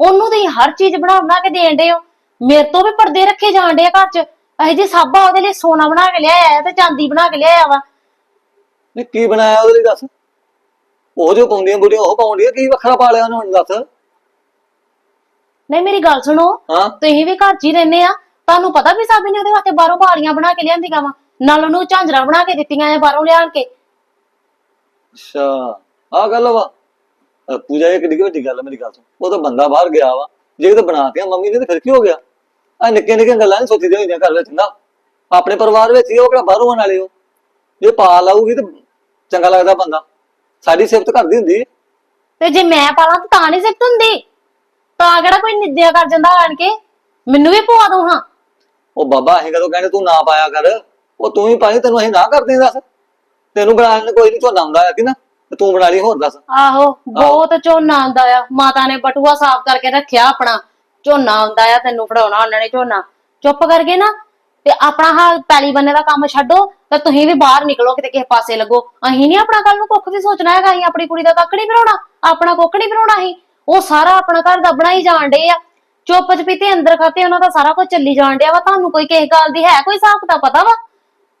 ਉਹਨੂੰ ਤੇ ਹਰ ਚੀਜ਼ ਬਣਾ ਬਣਾ ਕੇ ਦੇਣ ਦੇ ਹੋ। ਮੇਰੇ ਤੋਂ ਵੀ ਪਰਦੇ ਰੱਖੇ ਜਾਣ ਆ ਘਰ 'ਚ। ਇਹ ਜੇ ਸਾਬਾ ਉਹਦੇ ਲਈ ਸੋਨਾ ਬਣਾ ਕੇ ਲਿਆਇਆ ਤੇ ਚਾਂਦੀ ਬਣਾ ਕੇ ਲਿਆਇਆ ਵਾ। ਨੇ ਕੀ ਬਣਾਇਆ ਉਹਦੇ ਲਈ ਦੱਸ? ਉਹ ਜੋ ਪਾਉਂਦੀਆਂ ਬੁੜੀਆਂ ਉਹ ਪਾਉਂਦੀਆਂ ਕੀ ਵੱਖਰਾ ਪਾ ਲਿਆ ਉਹਨੂੰ ਦੱਸ? ਨਹੀਂ ਮੇਰੀ ਗੱਲ ਸੁਣੋ। ਹਾਂ। ਤੁਸੀਂ ਵੀ ਘਰ 'ਚ ਹੀ ਰਹਿੰਦੇ ਆ। ਤੁਹਾਨੂੰ ਪਤਾ ਵੀ ਸਾਬੀ ਨੇ ਉਹਦੇ ਵਾਸਤੇ ਬਾਹਰੋਂ ਬਾਲੀਆਂ ਬਣਾ ਕੇ ਲਿਆਂਦੀਆਂ ਵਾ। ਨਾਲ ਉਹਨੂੰ ਝਾਂਜਰਾਂ ਬਣਾ ਕੇ ਦਿੱਤੀਆਂ ਆ ਬਾਹਰੋਂ ਲਿਆਣ ਕੇ। ਅੱਛਾ ਆ ਗੱਲ ਵਾ। ਅਹ ਪੂਜਾ ਇਹ ਕਿੱਡੀ ਕੁ ਵੱਡੀ ਗੱਲ ਆ ਮੇਰੀ ਗੱਲ ਸੁਣ। ਉਹ ਤਾਂ ਬੰਦਾ ਬਾਹਰ ਗਿਆ ਵਾ ਜੇ ਤਾਂ ਬਣਾਤੀਆਂ ਮੰਮੀ ਨੇ ਤੇ ਫਿਰ ਕੀ ਹੋ ਗਿਆ? ਆ ਨਿੱਕੇ ਨਿੱਕੇ ਗੱਲਾਂ ਨੀ ਸੋਚੀਦੀਆਂ ਹੁੰਦੀਆਂ ਘਰ ਵਿੱਚ ਨਾ। ਆਪਣੇ ਪਰਿਵਾਰ ਵਿੱਚ ਹੀ ਉਹ ਕਿਹੜਾ ਬਾਹਰੋਂ ਆਉਣ ਵਾਲੇ ਹੋ? ਜੇ ਪਾ ਲਾਊਗੀ ਤੇ ਚੰਗਾ ਲੱਗਦਾ ਬੰਦਾ। ਸਾਡੀ ਸਿਫਤ ਕਰਦੀ ਹੁੰਦੀ ਤੇ ਜੇ ਮੈਂ ਪਾਲਾਂ ਤਾਂ ਤਾਂ ਨਹੀਂ ਸਿੱਟ ਹੁੰਦੀ। ਤਾਂ ਕਿਹੜਾ ਕੋਈ ਨਿੱਦਿਆ ਕਰ ਜਾਂਦਾ ਆਣ ਕੇ? ਮੈਨੂੰ ਵੀ ਪਵਾ ਦੋ ਹਾਂ। ਉਹ ਬਾਬਾ ਅਸੀਂ ਕਦੋਂ ਕਹਿੰਦੇ ਤੂੰ ਨਾ ਪਾਇਆ ਕਰ। ਉਹ ਤੂੰ ਹੀ ਪਾਈ ਤੈਨੂੰ ਅਸੀਂ ਨਾ ਕਰਦੇ ਦੱਸ। ਤੈਨੂੰ ਬਣਾਉਣ ਨੂੰ ਕੋਈ ਨਹੀਂ ਝੋਨਾ ਆਉਂਦਾ ਹੈ ਕਿ ਨਾ? ਤੇ ਤੂੰ ਬਣਾ ਲਈ ਹੋਰ ਦੱਸ। ਆਹੋ ਬਹੁਤ ਝੋਨਾ ਆਉਂਦਾ ਆ। ਮਾਤਾ ਨੇ ਬਟੂਆ ਸਾਫ਼ ਕਰਕੇ ਰੱਖਿਆ ਆਪਣਾ। ਝੋਨਾ ਆਉਂਦਾ ਆ ਤੈਨੂੰ ਫੜਾਉਣਾ ਉਹਨਾਂ ਨੇ ਝੋਨਾ। ਚੁੱਪ ਕਰਕੇ ਨਾ ਤੇ ਆਪਣਾ ਹਾਂ ਪੈਲੀ ਬੰਨੇ ਦਾ ਕੰਮ ਛੱਡੋ ਤੇ ਤੁਸੀਂ ਵੀ ਬਾਹਰ ਨਿਕਲੋ ਕਿਤੇ ਕਿਸੇ ਪਾਸੇ ਲੱਗੋ। ਅਸੀਂ ਨਹੀਂ ਆਪਣਾ ਕੱਲ ਨੂੰ ਕੁੱਖ ਵੀ ਸੋਚਣਾ ਹੈਗਾ ਅਸੀਂ ਆਪਣੀ ਕੁੜੀ ਦਾ ਕੱਖ ਨਹੀਂ ਭਰਾਉਣਾ ਆਪਣਾ ਕੁੱਖ ਨਹੀਂ ਭਰਾਉਣਾ ਅਸੀਂ। ਉਹ ਸਾਰਾ ਆਪਣਾ ਘਰ ਦਾ ਬਣਾਈ ਜਾਣ ਡੇ ਆ। ਚੁੱਪ ਚਪੀਤੇ ਅੰਦਰ ਖਾਤੇ ਉਹਨਾਂ ਦਾ ਸਾਰਾ ਕੁਝ ਚੱਲੀ ਜਾਣ ਡਿਆ ਵਾ। ਤੁਹਾਨੂੰ ਕੋਈ ਕਿਸੇ ਗੱਲ ਦੀ ਹੈ ਕੋਈ ਹਿਸਾਬ ਤਾਂ ਪਤਾ ਵਾ?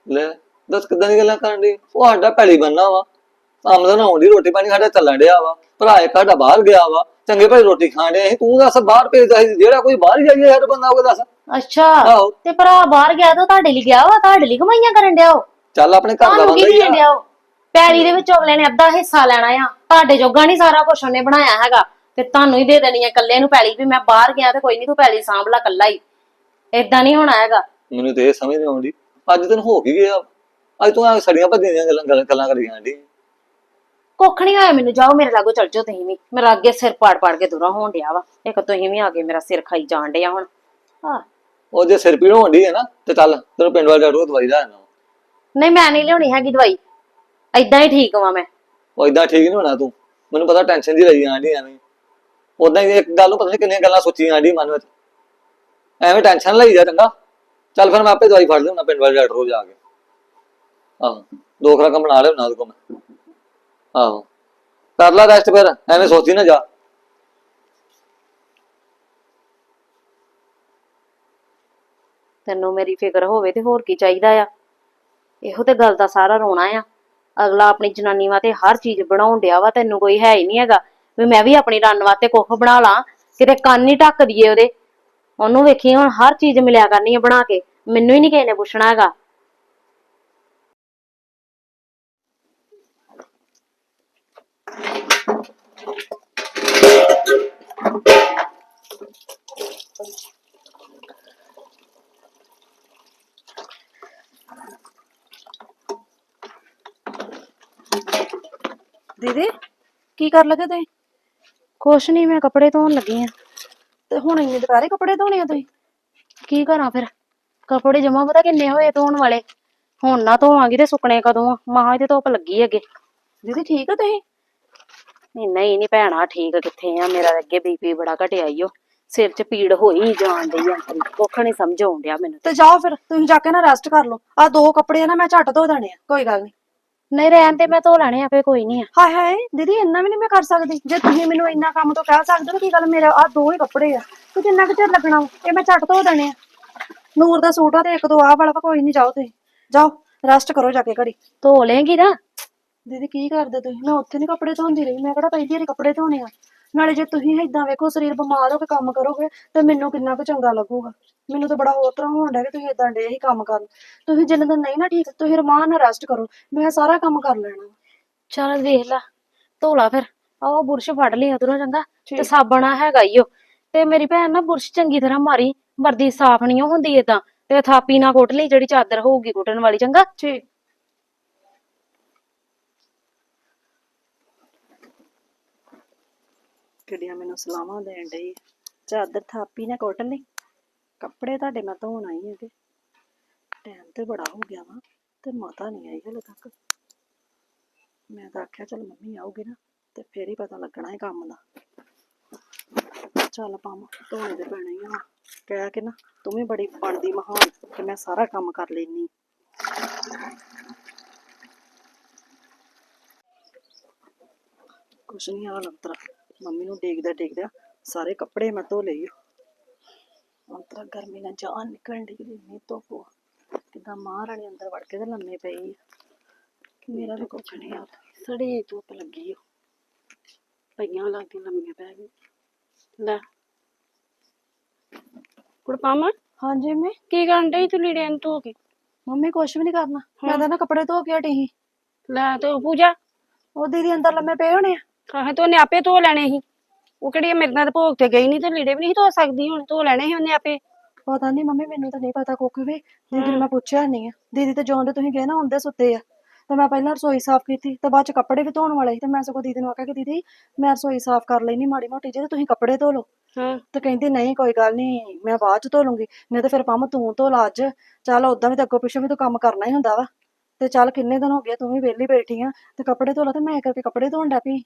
ਲੈ ਦੱਸ ਕਿਦਾਂ ਦੀ ਗੱਲਾਂ ਕਰਨ ਦੀ ਉਹ ਸਾਡਾ ਪੈਲੀ ਬੰਨਾ ਵਾ। ਆਮਦਨ ਆਉਂਦੀ ਰੋਟੀ ਪਾਣੀ ਸਾਡਾ ਚੱਲਣ ਡਿਆ ਵਾ। ਭਰਾ ਇੱਕ ਸਾਡਾ ਬਾਹਰ ਗਿਆ ਵਾ। ਚੰਗੇ ਭਾਈ ਰੋਟੀ ਖਾਣ ਡਿਆ ਸੀ। ਤੂੰ ਦੱਸ ਬਾਹਰ ਭੇਜਦਾ ਸੀ। ਜਿਹੜਾ ਕੋਈ ਬਾਹਰ ਹੀ ਜਾਈਏ ਯਾਰ ਬੰਦਾ ਉਹ ਦੱਸ। ਅੱਛਾ ਆਹੋ। ਤੇ ਭਰਾ ਬਾਹਰ ਗਿਆ ਤਾਂ ਤੁਹਾਡੇ ਲਈ ਗਿਆ ਵਾ? ਤੁਹਾਡੇ ਲਈ ਕਮਾਈਆਂ ਕਰਨ ਡਿਆ ਉਹ? ਚੱਲ ਆਪਣੇ ਘਰ ਦਾ ਤੁਹਾਨੂੰ ਕੀ ਬੰਦਾ ਹੀ ਦੇਣ ਆ ਡਿਆ ਉਹ? ਦੇ ਵਿੱਚ ਅਗਲੇ ਨੇ ਅੱਧਾ ਹਿੱਸਾ ਲੈਣਾ ਆ। ਤੁਹਾਡੇ ਜੋਗਾ ਨਹੀਂ ਸਾਰਾ ਕੁਝ ਉਹਨੇ ਬਣਾਇਆ ਹੈਗਾ। ਤੇ ਤੁਹਾਨੂੰ ਹੀ ਦੇ ਦੇਣੀ ਹੈ ਇਕੱਲੇ ਨੂੰ ਪੈਲੀ ਵੀ ਮੈਂ ਬਾਹਰ ਗਿਆ ਤੇ ਕੋਈ ਨਹੀਂ ਤੂੰ ਪੈਲੀ ਸਾਂਭ ਲੈ ਇਕੱਲਾ ਹੀ। ਏਦਾਂ ਨਹੀਂ ਹੋਣਾ ਹੈਗਾ। ਮੈਨੂੰ ਤੇ ਇਹ ਸਮਝ ਨਹੀਂ ਆਉਂਦੀ। ਅੱਜ ਤੈਨੂੰ ਹੋ ਕੀ ਗਿਆ? ਅੱਜ ਤੂੰ ਆ ਸੜੀਆਂ ਭੱਜੀਆਂ ਦੀਆਂ ਗੱਲਾਂ ਗੱਲਾਂ- ਗੱਲਾਂ ਕਰੀ ਜਾਂਦੀ ਕੁੱਖ ਨਹੀਂ ਹੋਇਆ ਮੈਨੂੰ ਜਾਓ ਮੇਰੇ ਲਾਗੋ ਚੱਲ ਜਾਓ ਤੁਸੀਂ ਵੀ। ਮੇਰਾ ਅੱਗੇ ਸਿਰ ਪਾੜ ਪਾੜ ਕੇ ਦੁਰਾ ਹੋਣ ਡਿਆ ਵਾ। ਇੱਕ ਤੁਸੀਂ ਵੀ ਆ ਕੇ ਮੇਰਾ ਸਿਰ ਖਾਈ ਜਾਣ ਡਿਆ ਹੁਣ। ਹਾਂ ਉਹ ਜੇ ਸਿਰ ਪੀੜ ਹੋਣ ਡਈ ਹੈ ਨਾ ਤੇ ਚੱਲ ਤੈਨੂੰ ਪਿੰਡ ਵਾਲੇ ਡਾਕਟਰ ਕੋਲ ਦਵਾਈ ਲੈ ਆਣਾ ਨਹੀਂ ਮੈਂ ਨਹੀਂ ਲਿਆਉਣੀ ਹੈਗੀ ਦਵਾਈ। ਏਦਾਂ ਹੀ ਠੀਕ ਵਾਂ ਮੈਂ। ਉਹ ਇਦਾਂ ਠੀਕ ਨਹੀਂ ਹੋਣਾ ਤੂੰ। ਮੈਨੂੰ ਪਤਾ ਟੈਨਸ਼ਨ ਦੀ ਰਹੀ ਆਂਦੀ ਐਵੇਂ। ਉਦਾਂ ਹੀ ਇੱਕ ਗੱਲ ਨੂੰ ਪਤਾ ਨਹੀਂ ਕਿੰਨੀਆਂ ਗੱਲਾਂ ਸੋਚੀਆਂ ਆਂਦੀ ਮਨ ਵਿੱਚ। ਐਵੇਂ ਟੈਨਸ਼ਨ ਲਈ ਜਾ ਚੰਗਾ। ਚੱਲ ਫਿਰ ਮੈਂ ਆਪੇ ਦਵਾਈ ਫੜ ਲਿਆਉਣਾ ਪਿੰਡ ਵਾਲੇ ਡਾਕਟਰ ਕੋਲ ਜਾ ਕੇ। ਆਹੋ ਦੋ ਖਰਾਕਾਂ ਬਣਾ ਲਿਆਉਣਾ ਉਹਦੇ ਕੋਲ ਮੈਂ। ਆਹੋ। ਕਰ ਲੈ ਰੈਸਟ ਫਿਰ, ਐਵੇਂ ਸੋਚੀ ਨਾ ਜਾ। ਤੈਨੂੰ ਮੇਰੀ ਫਿਕਰ ਹੋਵੇ ਤੇ ਹੋਰ ਕੀ ਚਾਹੀਦਾ ਆ। ਇਹੋ ਤੇ ਗੱਲ ਦਾ ਸਾਰਾ ਰੋਣਾ ਆ। ਅਗਲਾ ਆਪਣੀ ਜਨਾਨੀ ਵਾਸਤੇ ਹਰ ਚੀਜ਼ ਬਣਾਉਣ ਡਿਆ ਵਾ, ਤੈਨੂੰ ਕੋਈ ਹੈ ਹੀ ਨਹੀਂ ਹੈਗਾ। ਵੀ ਮੈਂ ਵੀ ਆਪਣੀ ਰੰਨ ਵਾਸਤੇ ਕੁੱਖ ਬਣਾ ਲਾਂ, ਕਿਤੇ ਕੰਨ ਹੀ ਢੱਕ ਦਈਏ ਉਹਦੇ। ਉਹਨੂੰ ਵੇਖੀ ਹੁਣ ਹਰ ਚੀਜ਼ ਮਿਲਿਆ ਕਰਨੀ ਆ ਬਣਾ ਕੇ। ਮੈਨੂੰ ਹੀ ਨਹੀਂ ਕਿਸੇ ਨੇ ਪੁੱਛਣਾ ਹੈਗਾ। ਦੀਦੀ ਕੀ ਕਰ ਲਗੇ ਤੁਸੀਂ? ਕੁਛ ਨਹੀਂ ਮੈਂ ਕੱਪੜੇ ਧੋਣ ਲੱਗੀ ਆ ਤੇ ਹੁਣ ਇੰਨੇ ਦੁਪਹਿਰੇ ਕੱਪੜੇ ਧੋਣੇ ਆ ਤੁਸੀਂ? ਕੀ ਕਰਾਂ ਫਿਰ? ਕੱਪੜੇ ਜਮਾ ਪਤਾ ਕਿੰਨੇ ਹੋਏ ਧੋਣ ਵਾਲੇ? ਹੁਣ ਨਾ ਧੋਵਾਂਗੀ ਤੇ ਸੁੱਕਣੇ ਕਦੋਂ ਆ? ਮਹਾਂ ਇਹਦੇ ਧੁੱਪ ਲੱਗੀ ਅੱਗੇ ਦੀਦੀ ਠੀਕ ਆ ਤੁਸੀਂ? ਨਹੀਂ ਨਹੀਂ ਨਹੀਂ ਭੈਣਾ ਠੀਕ ਕਿੱਥੇ ਆ? ਮੇਰਾ ਅੱਗੇ ਬੀਪੀ ਬੜਾ ਘਟਿਆ ਈ ਓ। ਸਿਰ 'ਚ ਪੀੜ ਹੋਈ ਜਾਣ ਡਈ ਆ। ਕੁੱਖ ਨਹੀਂ ਸਮਝ ਆਉਣ ਡਿਆ ਮੈਨੂੰ ਤੇ ਜਾਓ ਫਿਰ ਤੁਸੀਂ ਜਾ ਕੇ ਨਾ ਰੈਸਟ ਕਰ ਲਓ। ਆ ਦੋ ਕੱਪੜੇ ਆ ਨਾ ਮੈਂ ਝੱਟ ਧੋ ਦੇਣੇ ਆ ਕੋਈ ਗੱਲ ਨਹੀਂ ਨਹੀਂ ਰਹਿਣ ਤੇ ਮੈਂ ਧੋ ਲੈਣੇ ਆ ਫੇ ਕੋਈ ਨਹੀਂ ਆ। ਹਾਏ ਹਾਏ ਦੀਦੀ ਇੰਨਾ ਵੀ ਨਹੀਂ ਮੈਂ ਕਰ ਸਕਦੀ। ਜੇ ਤੁਸੀਂ ਮੈਨੂੰ ਇੰਨਾ ਕੰਮ ਤੋਂ ਕਹਿ ਸਕਦੇ ਹੋ ਕੀ ਗੱਲ ਮੇਰੇ ਆ ਦੋ ਹੀ ਕੱਪੜੇ ਆ। ਤੇ ਕਿੰਨਾ ਕੁ ਚਿਰ ਲੱਗਣਾ ਵਾ? ਇਹ ਮੈਂ ਝੱਟ ਧੋ ਦੇਣੇ ਆ। ਨੂਰ ਦਾ ਸੂਟ ਆ ਤੇ ਇੱਕ ਦੋ ਆਹ ਵਾਲਾ ਵਾ, ਕੋਈ ਨਹੀਂ ਜਾਓ ਤੁਸੀਂ। ਜਾਓ ਰੈਸਟ ਕਰੋ ਜਾ ਕੇ ਘੜੀ। ਧੋ ਲੇਂਗੀ ਨਾ ਦੀਦੀ ਕੀ ਕਰਦੇ ਤੁਸੀਂ? ਮੈਂ ਉੱਥੇ ਨਹੀਂ ਕੱਪੜੇ ਧੋਂਦੀ ਰਹੀ। ਮੈਂ ਕਿਹੜਾ ਪਹਿਲੀ ਵਾਰੀ ਕੱਪੜੇ ਧੋਣੇ ਆ? ਨਾਲੇ ਜੇ ਤੁਸੀਂ ਏਦਾਂ ਵੇਖੋ ਸਰੀਰ ਬਿਮਾਰ ਹੋ ਕੇ ਕੰਮ ਕਰੋਗੇ ਤੇ ਮੈਨੂੰ ਕਿੰਨਾ ਕੁ ਚੰਗਾ ਲੱਗੂਗਾ। ਮੈਨੂੰ ਤਾਂ ਬੜਾ ਹੋਰ ਤਰ੍ਹਾਂ ਹੋਣ ਡਿਆ ਕਿ ਤੁਸੀਂ ਏਦਾਂ ਡੇ ਹੀ ਕੰਮ ਕਰਨ ਤੁਸੀਂ ਜਿੰਨੇ ਦਿਨ ਨਹੀਂ ਨਾ ਠੀਕ ਤੁਸੀਂ ਰਮਾਨ ਨਾਲ ਰੈਸਟ ਕਰੋ। ਮੈਂ ਸਾਰਾ ਕੰਮ ਕਰ ਲੈਣਾ। ਚੱਲ ਵੇਖ ਲਾ। ਧੋ ਲਾ ਫਿਰ। ਆਹ ਬੁਰਸ਼ ਫੜ ਲਈ ਉਧਰੋਂ ਚੰਗਾ ਤੇ। ਸਾਬਣ ਆ ਹੈਗਾ ਈ ਓ। ਤੇ ਮੇਰੀ ਭੈਣ ਨਾ ਬੁਰਸ਼ ਚੰਗੀ ਤਰ੍ਹਾਂ ਮਾਰੀ। ਵਰਦੀ ਸਾਫ਼ ਨਹੀਂ ਹੁੰਦੀ ਏਦਾਂ। ਤੇ ਥਾਪੀ ਨਾ ਕੁੱਟ ਲਈ ਜਿਹੜੀ ਚਾਦਰ ਹੋਊਗੀ ਕੁੱਟਣ ਵਾਲੀ ਚੰਗਾ। ਠੀਕ। ਕਿਹੜੀਆਂ ਮੈਨੂੰ ਸਲਾਹਾਂ ਦੇਣ ਡਈ ਚਾਦਰ ਥਾਪੀ ਨਾ ਕੁੱਟ ਲਈ ਕੱਪੜੇ ਤੁਹਾਡੇ ਮੈਂ ਧੋਣ ਆਈ ਹਾਂ ਤੇ ਟਾਈਮ ਤੇ ਬੜਾ ਹੋ ਗਿਆ ਵਾ ਤੇ ਮਾਤਾ ਨਹੀਂ ਆਈ ਹਲੇ ਤੱਕ। ਮੈਂ ਤਾਂ ਆਖਿਆ ਚਲ ਮੰਮੀ ਆਊਗੀ ਨਾ ਤੇ ਫੇਰ ਹੀ ਪਤਾ ਲੱਗਣਾ ਹੈ ਕੰਮ ਦਾ। ਚੱਲ ਪਾਵਾਂ ਧੋਣੇ ਤੇ ਪੈਣੇ ਹੀ ਆ ਕਹਿ ਕੇ ਨਾ ਤੂੰ ਵੀ ਬੜੀ ਬਣਦੀ ਮਹਾਨ ਕਿ ਮੈਂ ਸਾਰਾ ਕੰਮ ਕਰ ਲੈਨੀ ਕੁਛ ਨਹੀਂ ਹਾਲ ਅੰਤਰਾ ਮੰਮੀ ਨੂੰ ਡੇਗਦਾ ਡੇਗਦਾ ਸਾਰੇ ਕੱਪੜੇ ਮੈਂ ਧੋ ਲਈ ਅੰਤਰਾ ਗਰਮੀ ਨਾਲ ਜਾਨ ਨਿਕਲਣ ਦੀ ਨਹੀਂ ਧੁੱਪ। ਕਿੱਦਾਂ ਮਹਾਰਾਣੀ ਅੰਦਰ ਵੜ ਕੇ ਤੇ ਲੰਮੇ ਪਈ ਮੇਰਾ ਵੀ ਕੁਛ ਨਹੀਂ ਆ। ਸੜੀ ਧੁੱਪ ਲੱਗੀ ਆ। ਪਈਆਂ ਲੱਗਦੀ ਲੰਮੀਆਂ ਪੈ ਗਈ ਲੈ। ਕੁੜਪਾਮਾ ਹਾਂਜੀ ਮੈਂ ਕੀ ਕਰਨ ਡਈ ਤੂੰ ਲੀੜੇ ਨੂੰ ਧੋ ਕੇ? ਮੰਮੀ ਕੁਛ ਵੀ ਨਹੀਂ ਕਰਨਾ। ਮੈਂ ਤਾਂ ਨਾ ਕੱਪੜੇ ਧੋ ਕੇ ਹਟੀ ਸੀ। ਲੈ ਤੇ ਪੂਜਾ। ਉਹ ਦੀਦੀ ਅੰਦਰ ਲੰਮੇ ਪਏ ਹੋਣੇ ਆ। ਆਹ ਤੇ ਉਹਨੇ ਆਪੇ ਧੋ ਲੈਣੇ ਸੀ। ਉਹ ਕਿਹੜੀ ਮੇਰੇ ਨਾਲ ਤਾਂ ਭੋਗ ਤੇ ਗਈ ਨਹੀਂ ਤੇ ਲੀੜੇ ਵੀ ਨਹੀਂ ਧੋ ਸਕਦੀ ਹੁਣ ਧੋ ਲੈਣੇ ਸੀ ਉਹਨੇ ਆਪੇ। ਪਤਾ ਨਹੀਂ ਮੰਮੀ ਮੈਨੂੰ ਤਾਂ ਨਹੀਂ ਪਤਾ ਕੁੱਖ ਵੀ। ਦੀਦੀ ਨੂੰ ਮੈਂ ਪੁੱਛਿਆ ਨਹੀਂ ਆ। ਦੀਦੀ ਤੇ ਜਿਉਂਦੇ ਤੁਸੀਂ ਗਏ ਨਾ ਹੁੰਦੇ ਸੁੱਤੇ ਆ। ਤੇ ਮੈਂ ਪਹਿਲਾਂ ਰਸੋਈ ਸਾਫ਼ ਕੀਤੀ ਤੇ ਬਾਅਦ ਚ ਕੱਪੜੇ ਵੀ ਧੋਣ ਵਾਲੇ ਸੀ। ਤੇ ਮੈਂ ਸਗੋਂ ਦੀਦੀ ਨੂੰ ਆਖਿਆ ਕਿ ਦੀਦੀ ਮੈਂ ਰਸੋਈ ਸਾਫ਼ ਕਰ ਲੈਣੀ ਮਾੜੀ ਮੋਟੀ ਤੇ ਤੁਸੀਂ ਕੱਪੜੇ ਧੋ ਲਓ। ਹਾਂ। ਤੇ ਕਹਿੰਦੀ ਨਹੀਂ ਕੋਈ ਗੱਲ ਨਹੀਂ ਮੈਂ ਬਾਅਦ ਚ ਧੋ ਲੂੰਗੀ। ਨਹੀਂ ਤੇ ਫਿਰ ਪੰਮ ਤੂੰ ਧੋ ਲਾ ਅੱਜ। ਚੱਲ ਉਦਾਂ ਵੀ ਤਾਂ ਅੱਗੋਂ ਪਿੱਛੋਂ ਵੀ ਤੂੰ ਕੰਮ ਕਰਨਾ ਹੀ ਹੁੰਦਾ ਵਾ। ਤੇ ਚੱਲ ਕਿੰਨੇ ਦਿਨ ਹੋ ਗਏ ਤੂੰ ਵੀ ਵਿਹਲੀ ਬੈਠੀ ਆ। ਤੇ ਕੱਪੜੇ ਧੋ ਲਾ ਤੇ ਮੈਂ ਕਰਕੇ ਕੱਪੜੇ ਧੋਣ ਡੈ ਪਈ।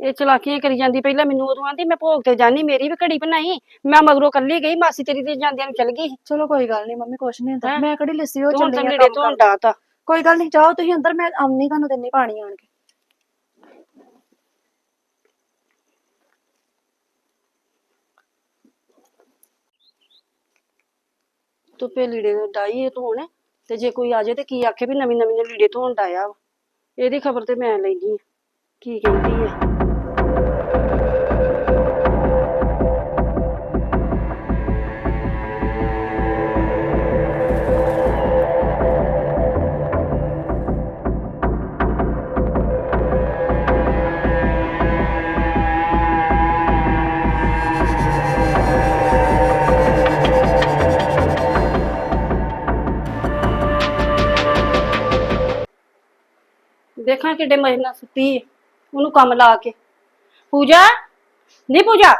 ਇਹ ਚਲਾਕੀਆਂ ਕਰੀ ਜਾਂਦੀ ਪਹਿਲਾਂ ਮੈਨੂੰ ਉਦੋਂ ਆਂਦੀ ਮੈਂ ਭੋਗ ਤੇ ਜਾਨੀ ਮੇਰੀ ਵੀ ਘੜੀ ਬਣਾਈ। ਮੈਂ ਮਗਰੋਂ ਕੱਲੀ ਗਈ ਮਾਸੀ ਤੇਰੀ ਤੇ ਜਾਂਦਿਆਂ ਨੂੰ ਚਲ ਗਈ। ਚਲੋ ਕੋਈ ਗੱਲ ਨਹੀਂ ਮੰਮੀ ਕੁਛ ਨਹੀਂ ਹੁੰਦਾ? ਮੈਂ ਕਿਹੜੀ ਲਿੱਸੀ ਹੋ ਤੇ ਤਾਂ ਚੱਲੀ ਆ ਕੰਮ ਕਰਨ। ਡਾਤਾ ਕੋਈ ਗੱਲ ਨਹੀਂ ਜਾਓ ਤੁਸੀਂ ਅੰਦਰ ਮੈਂ ਆਉਣੀ ਤੁਹਾਨੂੰ ਦਿੰਨੀ ਪਾਣੀ ਆਣ ਕੇ। ਧੁੱਪੇ ਲੀੜੇ ਡਾਈਏ ਧੋਣ। ਤੇ ਜੇ ਕੋਈ ਆ ਜਾਏ ਤੇ ਕੀ ਆਖੇ ਵੀ ਨਵੀਂ ਨਵੀਂ ਲੀੜੇ ਧੋਣ ਡਾਇਆ ਵਾ। ਇਹਦੀ ਖਬਰ ਤੇ ਮੈਂ ਲੈਣੀ ਆ। ਕੀ ਕਹਿੰਦੀ ਆ? ਦੇਖਾਂ ਕਿੱਡੇ ਮਜੇ ਨਾਲ ਸੁੱਤੀ ਹੈ ਉਹਨੂੰ ਕੰਮ ਲਾ ਕੇ। ਪੂਜਾ? ਨਹੀਂ ਪੂਜਾ?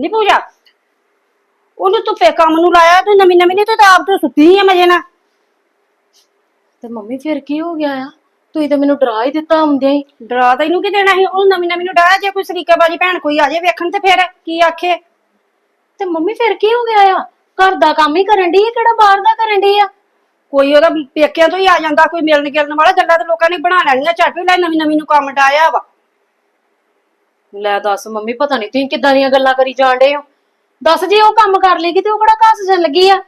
ਨਹੀਂ ਪੂਜਾ? ਉਹਨੂੰ ਧੁੱਪੇ ਕੰਮ ਨੂੰ ਲਾਇਆ ਤੇ ਨਵੀਂ ਨਵੀਂ ਨੇ ਤੇ ਆਪ ਤੋਂ ਸੁੱਤੀ ਹੈ ਮਜੇ ਨਾਲ। ਤੇ ਮੰਮੀ ਫਿਰ ਕੀ ਹੋ ਗਿਆ ਆ? ਤੁਸੀਂ ਤਾਂ ਮੈਨੂੰ ਡਰਾ ਹੀ ਦਿੱਤਾ ਆਉਂਦਿਆਂ ਹੀ। ਡਰਾ ਤੈਨੂੰ ਕੀ ਦੇਣਾ ਸੀ? ਉਹ ਨਵੀਂ ਨਵੀਂ ਨੂੰ ਡਾਇਆ ਜੇ ਕੋਈ ਸਰੀਕਾਬਾਜੀ ਭੈਣ ਕੋਈ ਆ ਜਾਏ ਵੇਖਣ ਤੇ ਫਿਰ ਕੀ ਆਖੇ। ਤੇ ਮੰਮੀ ਫਿਰ ਕੀ ਹੋ ਗਿਆ ਆ? ਘਰ ਦਾ ਕੰਮ ਹੀ ਕਰਨ ਆ? ਕਿਹੜਾ ਬਾਹਰ ਦਾ ਕਰਨ ਦੀ ਆ? ਕੋਈ ਉਹਦਾ ਪੇਕਿਆਂ ਤੋਂ ਹੀ ਆ ਜਾਂਦਾ ਕੋਈ ਮਿਲਣ ਗਿਲਣ ਵਾਲਾ ਗੱਲਾਂ ਤੇ ਲੋਕਾਂ ਨੇ ਬਣਾ ਲੈਣੀਆਂ ਝੱਟ ਵੀ ਲੈ ਨਵੀਂ ਨਵੀਂ ਨੂੰ ਕੰਮ ਡਾਇਆ ਵਾ। ਲੈ ਦੱਸ ਮੰਮੀ ਪਤਾ ਨਹੀਂ ਤੁਸੀਂ ਕਿੱਦਾਂ ਦੀਆਂ ਗੱਲਾਂ ਕਰੀ ਜਾਂਦੇ ਹੋ। ਦੱਸ ਜੇ ਉਹ ਕੰਮ ਕਰ ਲੇਗੀ ਤੇ ਉਹ ਕਿਹੜਾ ਘਸ ਜਣ ਲੱਗੀ ਆ?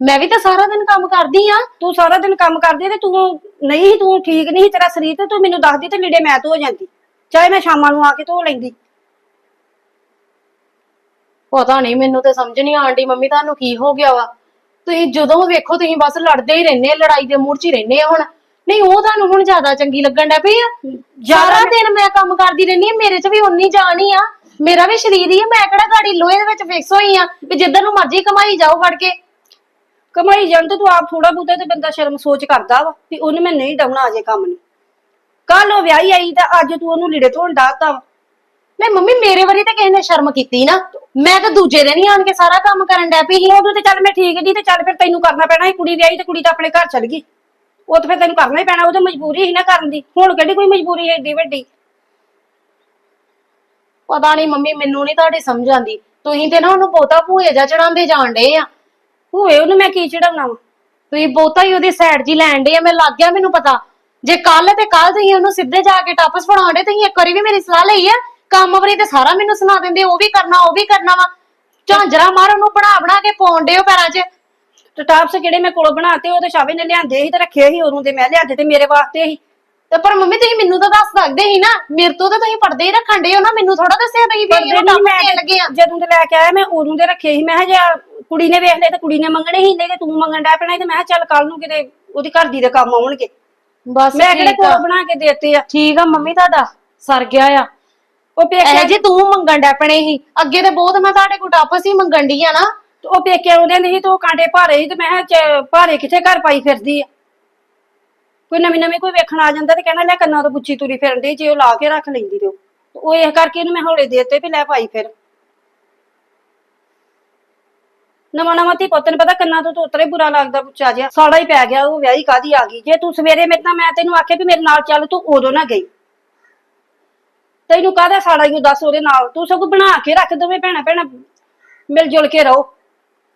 ਮੈਂ ਵੀ ਤਾਂ ਸਾਰਾ ਦਿਨ ਕੰਮ ਕਰਦੀ ਆ। ਤੂੰ ਸਾਰਾ ਦਿਨ ਕੰਮ ਕਰਦੀ ਤੇ ਤੂੰ ਨਹੀਂ ਤੂੰ ਠੀਕ ਨਹੀਂ ਤੇਰਾ ਸਰੀਰ ਤੇ ਤੂੰ ਮੈਨੂੰ ਦੱਸਦੀ ਤੇ ਲੀੜੇ ਮੈਂ ਧੋ ਜਾਂਦੀ। ਚਾਹੇ ਮੈਂ ਸ਼ਾਮਾਂ ਨੂੰ ਆ ਕੇ ਧੋ ਲੈਂਦੀ। ਪਤਾ ਨਹੀਂ ਮੈਨੂੰ ਤੇ ਸਮਝ ਨਹੀਂ ਆਂਦੀ ਮੰਮੀ ਤੁਹਾਨੂੰ ਕੀ ਹੋ ਗਿਆ ਵਾ? ਤੁਸੀਂ ਜਦੋਂ ਵੇਖੋ ਤੁਸੀਂ ਬਸ ਲੜਦੇ ਹੀ ਰਹਿੰਦੇ ਆ ਲੜਾਈ ਦੇ ਮੂਡ 'ਚ ਹੀ ਰਹਿੰਦੇ ਆ ਹੁਣ। ਨਹੀਂ ਉਹ ਤੁਹਾਨੂੰ ਹੁਣ ਜ਼ਿਆਦਾ ਚੰਗੀ ਲੱਗਣ ਡੈ ਪਈ ਆ। ਸਾਰਾ ਦਿਨ ਮੈਂ ਕੰਮ ਕਰਦੀ ਰਹਿੰਦੀ ਆ ਮੇਰੇ 'ਚ ਵੀ ਉਨੀ ਜਾਨ ਹੀ ਆ। ਮੇਰਾ ਵੀ ਸਰੀਰ ਹੀ ਆ ਮੈਂ ਕਿਹੜਾ ਗਾੜੀ ਲੋਹੇ ਦੇ ਵਿੱਚ ਫਿਕਸ ਹੋਈ ਆ ਵੀ ਜਿੱਧਰ ਨੂੰ ਮਰਜ਼ੀ ਕਮਾਈ ਜਾਓ ਫੜ ਕੇ। ਕਮਾਈ ਜਾਣ ਤੇ ਤੂੰ ਆਪ ਥੋੜਾ ਬਹੁਤਾ ਤੇ ਬੰਦਾ ਸ਼ਰਮ ਸੋਚ ਕਰਦਾ ਵਾ ਵੀ ਉਹਨੂੰ ਮੈਂ ਨਹੀਂ ਡਾਉਣਾ ਅਜੇ ਕੰਮ ਨੂੰ। ਕੱਲ ਉਹ ਵਿਆਹੀ ਆਈ ਤਾਂ ਅੱਜ ਤੂੰ ਉਹਨੂੰ ਲੀੜੇ ਧੋਣ ਡਾਤਾ ਵਾ। ਨਹੀਂ ਮੰਮੀ ਮੇਰੇ ਵਾਰੀ ਤਾਂ ਕਿਸੇ ਨੇ ਸ਼ਰਮ ਕੀਤੀ ਨਾ। ਮੈਂ ਤਾਂ ਦੂਜੇ ਦਿਨ ਹੀ ਆਣ ਕੇ ਸਾਰਾ ਕੰਮ ਕਰਨ ਡੈ ਪਈ ਸੀ। ਉਦੋਂ ਤੇ ਚੱਲ ਮੈਂ ਠੀਕ ਜੀ ਤੇ ਚੱਲ ਫਿਰ ਤੈਨੂੰ ਕਰਨਾ ਪੈਣਾ ਸੀ। ਕੁੜੀ ਵਿਆਹੀ ਤੇ ਕੁੜੀ ਤਾਂ ਆਪਣੇ ਘਰ ਚਲ ਗਈ। ਉਹ ਤਾਂ ਫਿਰ ਤੈਨੂੰ ਕਰਨਾ ਹੀ ਪੈਣਾ ਉਹ ਤਾਂ ਮਜਬੂਰੀ ਸੀ ਨਾ ਕਰਨ ਦੀ। ਹੁਣ ਕਿਹੜੀ ਕੋਈ ਮਜਬੂਰੀ ਹੈ ਏਡੀ ਵੱਡੀ? ਪਤਾ ਨਹੀਂ ਮੰਮੀ ਮੈਨੂੰ ਨਹੀਂ ਤੁਹਾਡੀ ਸਮਝ ਆਂਦੀ ਤੁਸੀਂ ਤੇ ਨਾ ਉਹਨੂੰ ਬਹੁਤਾ ਭੂਏ ਜਾ ਚੜਾਉਂਦੇ ਜਾਣ ਡੇ ਆ। ਹੋਏ ਉਹਨੂੰ ਮੈਂ ਕੀ ਚੜਾਉਣਾ ਵਾ? ਤੁਸੀਂ ਬਹੁਤਾ ਹੀ ਉਹਦੀ ਸਾਈਡ ਜੀ ਲੈਣ ਡੇ ਆ ਮੈਂ ਲੱਗ ਗਿਆ ਮੈਨੂੰ ਪਤਾ। ਜੇ ਕੱਲ ਤੇ ਕੱਲ ਤੁਸੀਂ ਉਹਨੂੰ ਸਿੱਧੇ ਜਾ ਕੇ ਟਾਪਸ ਫੜਾਉਂਦੇ ਤੁਸੀਂ ਇੱਕ ਵਾਰੀ ਵੀ ਮੇਰੀ ਸਲਾਹ ਲਈ ਆ? ਕੰਮ ਵਾਰੀ ਤੇ ਸਾਰਾ ਮੈਨੂੰ ਸੁਣਾ ਦਿੰਦੇ ਉਹ ਵੀ ਕਰਨਾ ਉਹ ਵੀ ਕਰਨਾ ਵਾ। ਝਾਂਜਰਾ ਮਾਰ ਉਹਨੂੰ ਬਣਾ ਬਣਾ ਕੇ ਪਾਉਣ ਡਿਓ ਪੈਰਾਂ 'ਚ। ਤੇ ਟਾਪਸ ਜਿਹੜੇ ਮੈਂ ਕੋਲੋਂ ਬਣਾਤੇ ਉਹ ਤੇ ਸ਼ਾਵੇ ਨੇ ਲਿਆਂਦੇ ਸੀ ਤੇ ਰੱਖੇ ਸੀ ਉਦੋਂ ਤੇ ਮੈਂ ਲਿਆਂਦੇ ਤੇ ਮੇਰੇ ਵਾਸਤੇ ਸੀ। ਤੇ ਪਰ ਮੰਮੀ ਤੁਸੀਂ ਮੈਨੂੰ ਤਾਂ ਦੱਸ ਸਕਦੇ ਸੀ ਨਾ ਮੇਰੇ ਤੋਂ ਤਾਂ ਤੁਸੀਂ ਪੜਦੇ ਹੀ ਰੱਖਣ ਡੇ ਹੋ ਨਾ ਮੈਨੂੰ ਥੋੜਾ ਦੱਸਿਆ ਤੁਸੀਂ ਵੀ ਪਰਦੇ ਨਹੀਂ ਟਾਪਸ ਦੇਣ ਲੱਗੇ ਆ। ਜਦੋਂ ਤੇ ਲੈ ਕੇ ਆਇਆ ਮੈਂ ਉਦੋਂ ਦੇ ਰੱਖੇ ਸੀ ਮੈਂ ਕਿਹਾ ਜੇ ਕੁੜੀ ਨੇ ਵੇਖ ਲਏ ਤੇ ਕੁੜੀ ਨੇ ਮੰਗਣੇ ਸੀ ਨਹੀਂ ਤੇ ਤੂੰ ਮੰਗਣ ਡੈ ਪੈਣਾ ਸੀ ਤੇ ਮੈਂ ਕਿਹਾ ਚੱਲ ਕੱਲ ਨੂੰ ਕਿਤੇ ਉਹਦੀ ਘਰ ਦੀ ਦੇ ਕੰਮ ਆਉਣਗੇ। ਬਸ ਮੈਂ ਕਿਹੜੇ ਠੀਕ ਆ। ਕੋਲ ਬਣਾ ਕੇ ਦੇਤੇ ਆ? ਠੀਕ ਆ ਮੰਮੀ ਤੁਹਾਡਾ ਸਰ ਗਿਆ ਆ। ਉਹ ਇਹ ਪੇਕੇ ਜੇ ਤੂੰ ਮੰਗਣ ਡੈ ਪਣੇ ਸੀ। ਅੱਗੇ ਤੇ ਬਹੁਤ ਮੈਂ ਤੁਹਾਡੇ ਕੋਲ ਟਾਪਸ ਹੀ ਮੰਗਣ ਦੀ ਆ ਨਾ। ਉਹ ਪੇਕੇ ਆਉਂਦੇ ਨਹੀਂ ਤੇ ਕਾਂਟੇ ਭਾਰੇ ਸੀ ਤੇ ਮੈਂ ਕਿਹਾ ਚ- ਭਾਰੇ ਕਿੱਥੇ ਘਰ ਪਾਈ ਫਿਰਦੀ ਆ? ਕੋਈ ਨਵੀਂ ਨਵੀਂ ਕੋਈ ਵੇਖਣ ਆ ਜਾਂਦਾ ਤੇ ਕਹਿੰਦਾ ਲੈ ਕੰਨਾਂ ਤੋਂ ਪੁੱਛੀ ਤੁਰੀ ਫਿਰਨ ਦੀ ਜੇ ਉਹ ਲਾ ਕੇ ਰੱਖ ਲੈਂਦੀ ਤੇ ਉਹ। ਤੇ ਉਹ ਇਹ ਕਰਕੇ ਇਹਨੂੰ ਮੈਂ ਹੌਲੇ ਦੇਤੇ ਵੀ ਲੈ ਪਾਈ ਫਿਰ। ਨਵਾਂ ਨਵਾਂ ਤੀ ਪੁੱਤ ਨੂੰ ਪਤਾ ਕੰਨਾਂ ਤੋਂ ਤੋਤਰੇ ਬੁਰਾ ਲੱਗਦਾ ਪੁੱਛਾ ਜਿਆ ਸਾੜਾ ਹੀ ਪੈ ਗਿਆ ਉਹ ਵਿਆਹੀ ਕਾਦੀ ਆ ਗਈ? ਜੇ ਤੂੰ ਸਵੇਰੇ ਮੇਰੇ ਨਾਲ ਮੈਂ ਤੈਨੂੰ ਆਖਿਆ ਵੀ ਮੇਰੇ ਨਾਲ ਚੱਲ ਤੂੰ ਉਦੋਂ ਨਾ ਗਈ। ਤੈਨੂੰ ਕਾਹਦਾ ਸਾੜਾ ਹੀ ਦੱਸ ਉਹਦੇ ਨਾਲ? ਤੂੰ ਸਗੋਂ ਬਣਾ ਕੇ ਰੱਖ ਦੋਵੇਂ ਭੈਣਾ ਭੈਣਾ ਮਿਲ ਜੁਲ ਕੇ ਰਹੋ।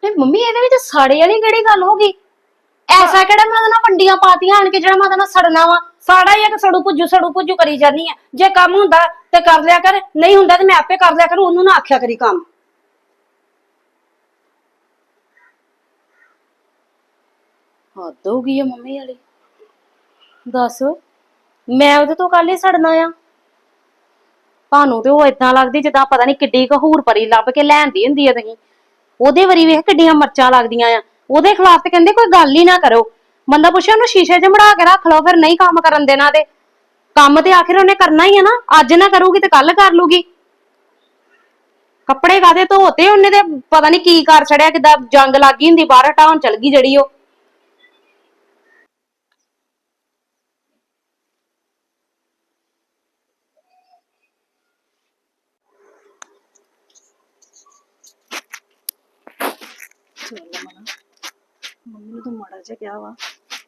ਤੇ ਮੰਮੀ ਇਹਦੇ ਵਿੱਚ ਸਾੜੇ ਵਾਲੀ ਕਿਹੜੀ ਗੱਲ ਹੋ ਗਈ? ਐਸਾ ਕਿਹੜਾ ਮੈਂ ਉਹਦੇ ਨਾਲ ਵੰਡੀਆਂ ਪਾਤੀਆਂ ਆਣ ਕੇ ਜਿਹੜਾ ਮੈਂ ਉਹਦੇ ਨਾਲ ਸੜਨਾ ਵਾ? ਸਾੜਾ ਹੀ ਆ ਕਿ ਸੜੂ ਪੁੱਜੂ ਸੜੂ ਪੁੱਜੂ ਕਰੀ ਜਾਨੀ ਆ। ਜੇ ਕੰਮ ਹੁੰਦਾ ਤੇ ਕਰ ਲਿਆ ਕਰ ਨਹੀਂ ਹੁੰਦਾ ਤੇ ਮੈਂ ਆਪੇ ਕਰ ਲਿਆ ਕਰੂੰ ਉਹਨੂੰ ਨਾ ਆਖਿਆ ਕਰੀ ਕੰਮ। ਹੱਦ ਹੋ ਗਈ ਆ ਮੰਮੀ ਵਾਲੀ। ਦੱਸ ਮੈਂ ਉਹਦੇ ਤੋਂ ਕੱਲ ਹੀ ਸੜਨਾ ਆ। ਤੁਹਾਨੂੰ ਤੇ ਉਹ ਇਦਾਂ ਲੱਗਦੀ ਜਿੱਦਾਂ ਪਤਾ ਨਹੀਂ ਕਿੱਡੀ ਕਹੂਰ ਪਰੀ ਲੱਭ ਕੇ ਲੈਂਦੀ ਹੁੰਦੀ ਆ ਤੁਸੀਂ। ਉਹਦੇ ਵਰੀ ਵੇਖ ਕਿੱਡੀਆਂ ਮਰਚਾਂ ਲੱਗਦੀਆਂ ਆ। ਉਹਦੇ ਖਿਲਾਫ ਤੇ ਕਹਿੰਦੇ ਕੋਈ ਗੱਲ ਹੀ ਨਾ ਕਰੋ। ਬੰਦਾ ਪੁੱਛੇ ਉਹਨੂੰ ਸ਼ੀਸ਼ੇ 'ਚ ਮੜਾ ਕੇ ਰੱਖ ਲਓ, ਫਿਰ ਨਹੀਂ ਕੰਮ ਕਰਨ ਦੇਣਾ ਤੇ। ਕੰਮ ਤੇ ਆਖਿਰ ਉਹਨੇ ਕਰਨਾ ਹੀ ਆ ਨਾ। ਅੱਜ ਨਾ ਕਰੂਗੀ ਤੇ ਕੱਲ ਕਰ ਲੂਗੀ। ਕੱਪੜੇ ਕਾਦੇ ਧੋਤੇ ਉਹਨੇ ਤੇ, ਪਤਾ ਨਹੀਂ ਕੀ ਕਰ ਛੜਿਆ, ਕਿਦਾਂ ਜੰਗ ਲੱਗ ਗਈ ਹੁੰਦੀ, ਬਾਹਰ ਹਟਾਉਣ ਚਲ ਗਈ ਜਿਹੜੀ ਉਹ। ਚੱਲ ਮਨਾ ਮੰਮੀ ਨੂੰ ਤਾਂ ਮਾੜਾ ਜਿਹਾ ਕਿਹਾ ਵਾ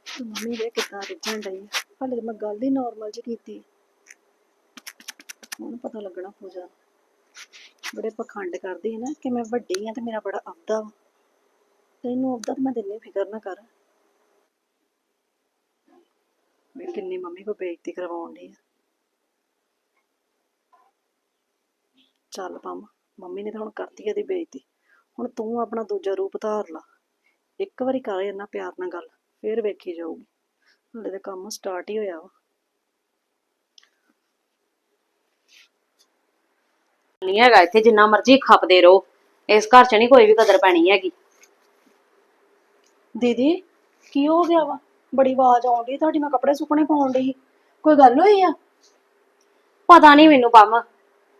ਤੇ ਮੰਮੀ ਦੇ ਕਿੱਦਾਂ ਰਿੱਝਣ ਡਈ ਆ। ਮੈਂ ਗੱਲ ਹੀ ਨਾਰਮਲ ਜਿਹੀ ਕੀਤੀ। ਹੁਣ ਪਤਾ ਲੱਗਣਾ ਪੂਜਾ ਬੜੇ ਪਖੰਡ ਕਰਦੀ ਹੈ ਨਾ ਕਿ ਮੈਂ ਵੱਡੀ ਆ ਤੇ ਮੇਰਾ ਬੜਾ ਅਹੁਦਾ ਵਾ। ਤੈਨੂੰ ਅਹੁਦਾ ਮੈਂ ਦਿੰਨੀ ਫਿਕਰ ਨਾ ਕਰ। ਮੈਂ ਕਿੰਨੀ ਮੰਮੀ ਕੋ ਬੇਇੱਜ਼ਤੀ ਕਰਵਾਉਣ ਡਈ ਆ। ਚੱਲ ਪਾਮਾ ਮੰਮੀ ਨੇ ਤਾਂ ਹੁਣ ਕਰਤੀ ਇਹਦੀ ਬੇਇੱਜ਼ਤੀ। ਹੁਣ ਤੂੰ ਆਪਣਾ ਦੂਜਾ ਰੂਪ ਧਾਰ ਲਾ। ਇੱਕ ਵਾਰੀ ਕਰ ਇਹਨਾਂ ਪਿਆਰ ਨਾਲ ਗੱਲ ਫੇਰ ਵੇਖੀ ਜਾਊਗੀ। ਹਲੇ ਤਾਂ ਕੰਮ ਸਟਾਰਟ ਹੀ ਹੋਇਆ ਵਾ। ਨਹੀਂ ਹੈਗਾ ਇੱਥੇ ਜਿੰਨਾ ਮਰਜ਼ੀ ਖਪਦੇ ਰਹੋ। ਇਸ ਘਰ 'ਚ ਨਹੀਂ ਕੋਈ ਵੀ ਕਦਰ ਪੈਣੀ ਹੈਗੀ। ਦੀਦੀ ਕੀ ਹੋ ਗਿਆ ਵਾ? ਬੜੀ ਆਵਾਜ਼ ਆਉਂਦੀ ਤੁਹਾਡੀ ਮੈਂ ਕੱਪੜੇ ਸੁੱਕਣੇ ਪਾਉਣ ਡਈ। ਸੀ ਕੋਈ ਗੱਲ ਹੋਈ ਆ? ਪਤਾ ਨਹੀਂ ਮੈਨੂੰ ਪੰਮ।